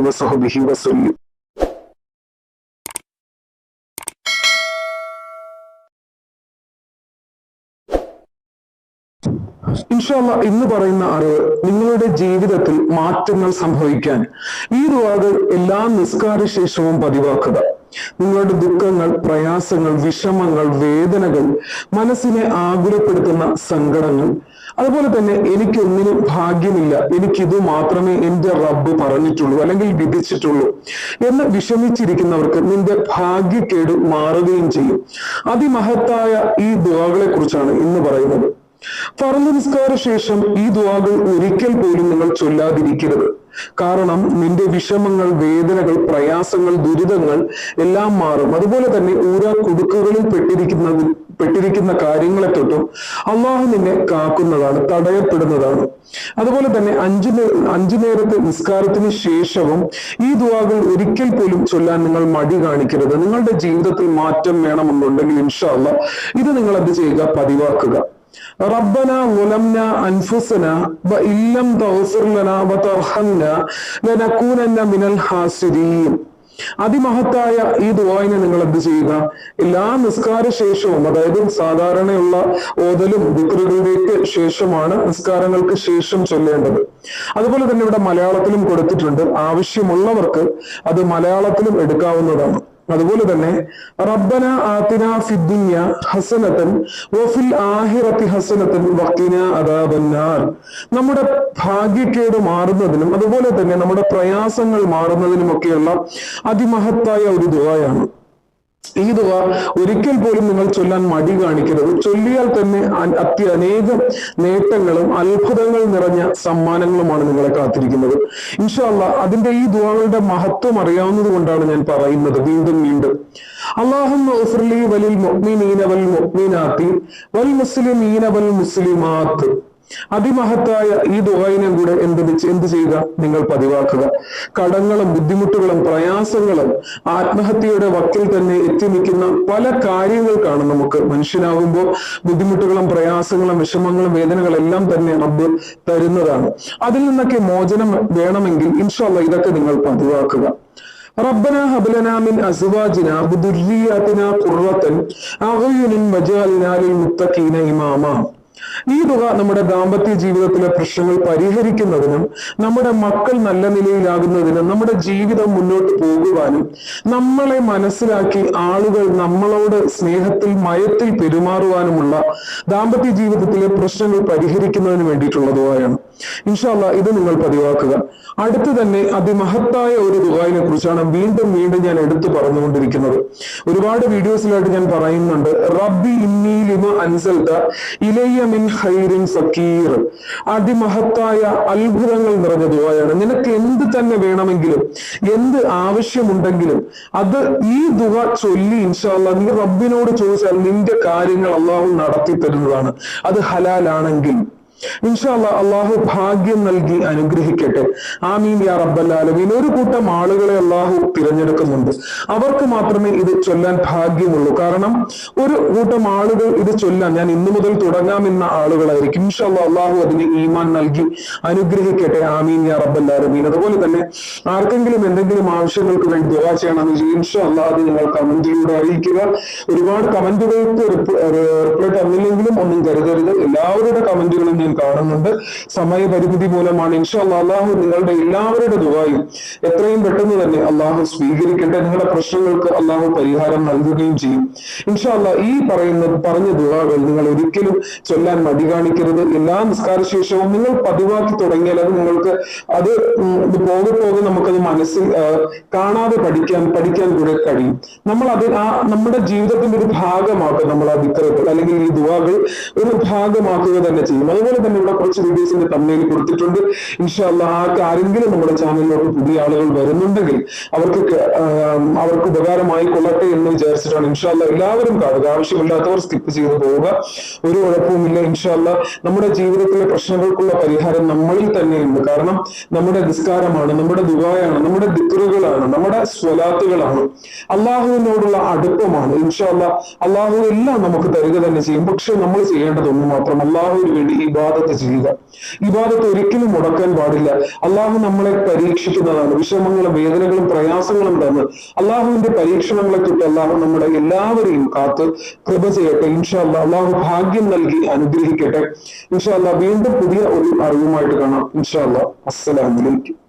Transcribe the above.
വസഹ്ബിഹി വസല്ലം. ഇൻഷാല്ല ഇന്ന് പറയുന്ന അറിവ് നിങ്ങളുടെ ജീവിതത്തിൽ മാറ്റങ്ങൾ സംഭവിക്കാൻ. ഈ ദുവാകൾ എല്ലാ നിസ്കാര ശേഷവും പതിവാക്കുക. നിങ്ങളുടെ ദുഃഖങ്ങൾ പ്രയാസങ്ങൾ വിഷമങ്ങൾ വേദനകൾ മനസ്സിനെ ആകുലപ്പെടുത്തുന്ന സങ്കടങ്ങൾ അതുപോലെ തന്നെ എനിക്കൊന്നിനും ഭാഗ്യമില്ല. എനിക്കിത് മാത്രമേ എന്റെ റബ്ബ് പറഞ്ഞിട്ടുള്ളൂ അല്ലെങ്കിൽ വിധിച്ചിട്ടുള്ളൂ എന്ന് വിഷമിച്ചിരിക്കുന്നവർക്ക് നിന്റെ ഭാഗ്യക്കേട് മാറുകയും ചെയ്യും. അതിമഹത്തായ ഈ ദുവാകളെ കുറിച്ചാണ് ഇന്ന് പറയുന്നത്. ഫറന്ന് നിസ്കാര ശേഷം ഈ ദുവാകൾ ഒരിക്കൽ പോലും നിങ്ങൾ ചൊല്ലാതിരിക്കരുത്. കാരണം നിന്റെ വിഷമങ്ങൾ വേദനകൾ പ്രയാസങ്ങൾ ദുരിതങ്ങൾ എല്ലാം മാറും. അതുപോലെ തന്നെ ഊരാ കുടുക്കുകളിൽ പെട്ടിരിക്കുന്ന പെട്ടിരിക്കുന്ന കാര്യങ്ങളെ തൊട്ടും അള്ളാഹു നിന്നെ കാക്കുന്നതാണ് തടയപ്പെടുന്നതാണ് അതുപോലെ തന്നെ അഞ്ചു നേ- അഞ്ചു നേരത്തെ നിസ്കാരത്തിന് ശേഷവും ഈ ദുവാകൾ ഒരിക്കൽ പോലും ചൊല്ലാൻ നിങ്ങൾ മടി കാണിക്കരുത് നിങ്ങളുടെ ജീവിതത്തിൽ മാറ്റം വേണമെന്നുണ്ടെങ്കിൽ ഇൻഷാ അല്ലാ ഇത് നിങ്ങൾ എന്ത് ചെയ്യുക പതിവാക്കുക ربنا ظلمنا أنفسنا وإن لم تغفر لنا وترحمنا لنكونن من الخاسرين അതിമഹത്തായ ഈ ദുവായിനെ നിങ്ങൾ എന്ത് ചെയ്യുക? എല്ലാ നിസ്കാര ശേഷവും അതായത് സാധാരണയുള്ള ഓതലും ദിക്റുകളിലേക്ക് ശേഷമാണ് നിസ്കാരങ്ങൾക്ക് ശേഷം ചൊല്ലേണ്ടത്. അതുപോലെ തന്നെ ഇവിടെ മലയാളത്തിലും കൊടുത്തിട്ടുണ്ട്. ആവശ്യമുള്ളവർക്ക് അത് മലയാളത്തിലും എടുക്കാവുന്നതാണ്. അതുപോലെ തന്നെ റബ്ബന ആതിന ഫിദ്ദുന്യ ഹസനത്തൻ വഫിൽ ആഹിറത്തി ഹസനത്തൻ വഖിന അദാബന്നാർ. നമ്മുടെ ഭാഗ്യക്കേട് മാറുന്നതിനും അതുപോലെ തന്നെ നമ്മുടെ പ്രയാസങ്ങൾ മാറുന്നതിനുമൊക്കെയുള്ള അതിമഹത്തായ ഒരു ദുആയാണ്. ഈ ഒരിക്കൽ പോലും നിങ്ങൾ ചൊല്ലാൻ മടി കാണിക്കരുത്. ചൊല്ലിയാൽ തന്നെ അത്യനേകം നേട്ടങ്ങളും അത്ഭുതങ്ങൾ നിറഞ്ഞ സമ്മാനങ്ങളുമാണ് നിങ്ങളെ കാത്തിരിക്കുന്നത്. ഇൻഷാല്ല അതിന്റെ ഈ ദുവകളുടെ മഹത്വം അറിയാവുന്നത് കൊണ്ടാണ് ഞാൻ പറയുന്നത് വീണ്ടും വീണ്ടും. അള്ളാഹുലി വലിൽ വൽ മുസ്ലിമീന വൽ മുസ്ലിമാത്ത്. അതിമഹത്തായ ഈ ദുഹായിനെ കൂടെ എന്ത് വെച്ച് എന്ത് ചെയ്യുക നിങ്ങൾ പതിവാക്കുക കടങ്ങളും ബുദ്ധിമുട്ടുകളും പ്രയാസങ്ങളും ആത്മഹത്യയുടെ വക്കിൽ തന്നെ എത്തി നിൽക്കുന്ന പല കാര്യങ്ങൾക്കാണ് നമുക്ക് മനുഷ്യനാകുമ്പോൾ ബുദ്ധിമുട്ടുകളും പ്രയാസങ്ങളും വിഷമങ്ങളും വേദനകളും എല്ലാം തന്നെ റബ്ബ് തരുന്നതാണ് അതിൽ നിന്നൊക്കെ മോചനം വേണമെങ്കിൽ ഇൻഷാല്ല ഇതൊക്കെ നിങ്ങൾ പതിവാക്കുക ربنا هب لنا من ازواجنا وذرياتنا قرة اعين واجعلنا للمتقين اماما ഈ തുക നമ്മുടെ ദാമ്പത്യ ജീവിതത്തിലെ പ്രശ്നങ്ങൾ പരിഹരിക്കുന്നതിനും നമ്മുടെ മക്കൾ നല്ല നിലയിലാകുന്നതിനും നമ്മുടെ ജീവിതം മുന്നോട്ട് പോകുവാനും നമ്മളെ മനസ്സിലാക്കി ആളുകൾ നമ്മളോട് സ്നേഹത്തിൽ മയത്തിൽ പെരുമാറുവാനുമുള്ള ദാമ്പത്യ ജീവിതത്തിലെ പ്രശ്നങ്ങൾ പരിഹരിക്കുന്നതിന് വേണ്ടിയിട്ടുള്ള ദുവായാണ് ഇൻഷാല്ല ഇത് നിങ്ങൾ പതിവാക്കുക. അടുത്ത് തന്നെ അതിമഹത്തായ ഒരു ദുബായിനെ കുറിച്ചാണ് വീണ്ടും വീണ്ടും ഞാൻ എടുത്തു പറഞ്ഞുകൊണ്ടിരിക്കുന്നത്. ഒരുപാട് വീഡിയോസിലായിട്ട് ഞാൻ പറയുന്നുണ്ട് റബ്ബി ഇന്നീലിമ അൻസൽത ഇലയ്യ മിൻ ഹൈറിൻ സക്കീർ അതിമഹത്തായ അത്ഭുതങ്ങൾ നിറഞ്ഞ ദുബായാണ് നിനക്ക് എന്ത് തന്നെ വേണമെങ്കിലും എന്ത് ആവശ്യമുണ്ടെങ്കിലും അത് ഈ ദുബ ചൊല്ലി ഇൻഷാല്ല നീ റബ്ബിനോട് ചോദിച്ചാൽ നിന്റെ കാര്യങ്ങൾ അള്ളാഹു നടത്തി തരുന്നതാണ് അത് ഹലാലാണെങ്കിൽ ഇൻഷാല്ല അള്ളാഹു ഭാഗ്യം നൽകി അനുഗ്രഹിക്കട്ടെ. ആമീൻ യാ റബ്ബല്ലാലമീൻ ഒരു കൂട്ടം ആളുകളെ അള്ളാഹു തിരഞ്ഞെടുക്കുന്നുണ്ട്. അവർക്ക് മാത്രമേ ഇത് ചൊല്ലാൻ ഭാഗ്യമുള്ളൂ. കാരണം ഒരു കൂട്ടം ആളുകൾ ഇത് ചൊല്ലാൻ ഞാൻ ഇന്നു മുതൽ തുടങ്ങാമെന്ന ആളുകളായിരിക്കും. ഇൻഷാല്ല അള്ളാഹു അതിന് ഈമാൻ നൽകി അനുഗ്രഹിക്കട്ടെ. ആമീൻ യാ റബ്ബല്ലാലമീൻ അതുപോലെ തന്നെ ആർക്കെങ്കിലും എന്തെങ്കിലും ആവശ്യങ്ങൾക്ക് വേണ്ടി ദുവാ ചെയ്യണമെന്ന് ചെയ്യും ഇൻഷാല്ല അത് നിങ്ങൾ കമന്റിലൂടെ അറിയിക്കുക. ഒരുപാട് കമന്റുകൾക്ക് റിപ്ലൈ തന്നില്ലെങ്കിലും ഒന്നും കരുതരുത്. എല്ലാവരുടെ കമന്റുകളും ഞാൻ കാണുന്നുണ്ട്. സമയപരിമിതി മൂലമാണ് ഇൻഷാല്ല അള്ളാഹു നിങ്ങളുടെ എല്ലാവരുടെ ദുബായും എത്രയും പെട്ടെന്ന് തന്നെ അള്ളാഹു സ്വീകരിക്കട്ടെ. നിങ്ങളുടെ പ്രശ്നങ്ങൾക്ക് അള്ളാഹു പരിഹാരം നൽകുകയും ചെയ്യും. ഇൻഷാല്ല ഈ പറയുന്ന പറഞ്ഞ ദുബാകൾ നിങ്ങൾ ഒരിക്കലും ചൊല്ലാൻ മടി കാണിക്കരുത്. എല്ലാ നിസ്കാര ശേഷവും നിങ്ങൾ പതിവാക്കി തുടങ്ങിയാൽ അത് നിങ്ങൾക്ക് അത് പോകെ പോകെ നമുക്കത് മനസ്സിൽ കാണാതെ പഠിക്കാൻ പഠിക്കാൻ കൂടെ കഴിയും. നമ്മൾ അത് ആ നമ്മുടെ ജീവിതത്തിന്റെ ഒരു ഭാഗമാക്കും നമ്മൾ ആ വിക്രകൾ അല്ലെങ്കിൽ ഈ ദുവാകൾ ഒരു ഭാഗമാക്കുക തന്നെ ചെയ്യും. അതുപോലെ തന്നെ ഇവിടെ കുറച്ച് വീഡിയോസിന്റെ തമ്മിൽ കൊടുത്തിട്ടുണ്ട്. ഇൻഷാല്ല ആർക്ക് ആരെങ്കിലും നമ്മുടെ ചാനലിലോട്ട് പുതിയ ആളുകൾ വരുന്നുണ്ടെങ്കിൽ അവർക്ക് അവർക്ക് ഉപകാരമായി കൊള്ളട്ടെ എന്ന് വിചാരിച്ചിട്ടാണ് ഇൻഷാല്ല എല്ലാവരും കാണുക. ആവശ്യമില്ലാത്തവർ സ്കിപ്പ് ചെയ്ത് പോവുക. ഒരു കുഴപ്പവുമില്ല. ഇൻഷാല്ല നമ്മുടെ ജീവിതത്തിലെ പ്രശ്നങ്ങൾക്കുള്ള പരിഹാരം നമ്മളിൽ തന്നെയുണ്ട്. കാരണം നമ്മുടെ നിസ്കാരമാണ് നമ്മുടെ ദുബായാണ് നമ്മുടെ ദിക്കറുകളാണ് നമ്മുടെ സ്വലാത്തുകളാണ്. അള്ളാഹുവിനോടുള്ള അടുപ്പമാണ്. ഇൻഷാല്ല അള്ളാഹു എല്ലാം നമുക്ക് തരിക തന്നെ ചെയ്യും. പക്ഷെ നമ്മൾ ചെയ്യേണ്ടതൊന്നും മാത്രം അള്ളാഹുവിന് വേണ്ടി ഈ ഇബാദത്ത് ചെയ്യുക. ഇബാദത്ത് ഒരിക്കലും മുടക്കാൻ പാടില്ല. അള്ളാഹു നമ്മളെ പരീക്ഷിക്കുന്നതാണ്. വിഷമങ്ങളും വേദനകളും പ്രയാസങ്ങളും തന്ന് അള്ളാഹുവിന്റെ പരീക്ഷണങ്ങളെ തൊട്ട് അള്ളാഹു നമ്മുടെ എല്ലാവരെയും കാത്ത് കൃപ ചെയ്യട്ടെ. ഇൻഷാ ഇൻഷാല്ല അള്ളാഹു ഭാഗ്യം നൽകി അനുഗ്രഹിക്കട്ടെ. ഇൻഷാ ഇൻഷാല്ല വീണ്ടും പുതിയ ഒരു അറിവുമായിട്ട് കാണാം. ഇൻഷാല്ല അസ്സലാമലൈക്കും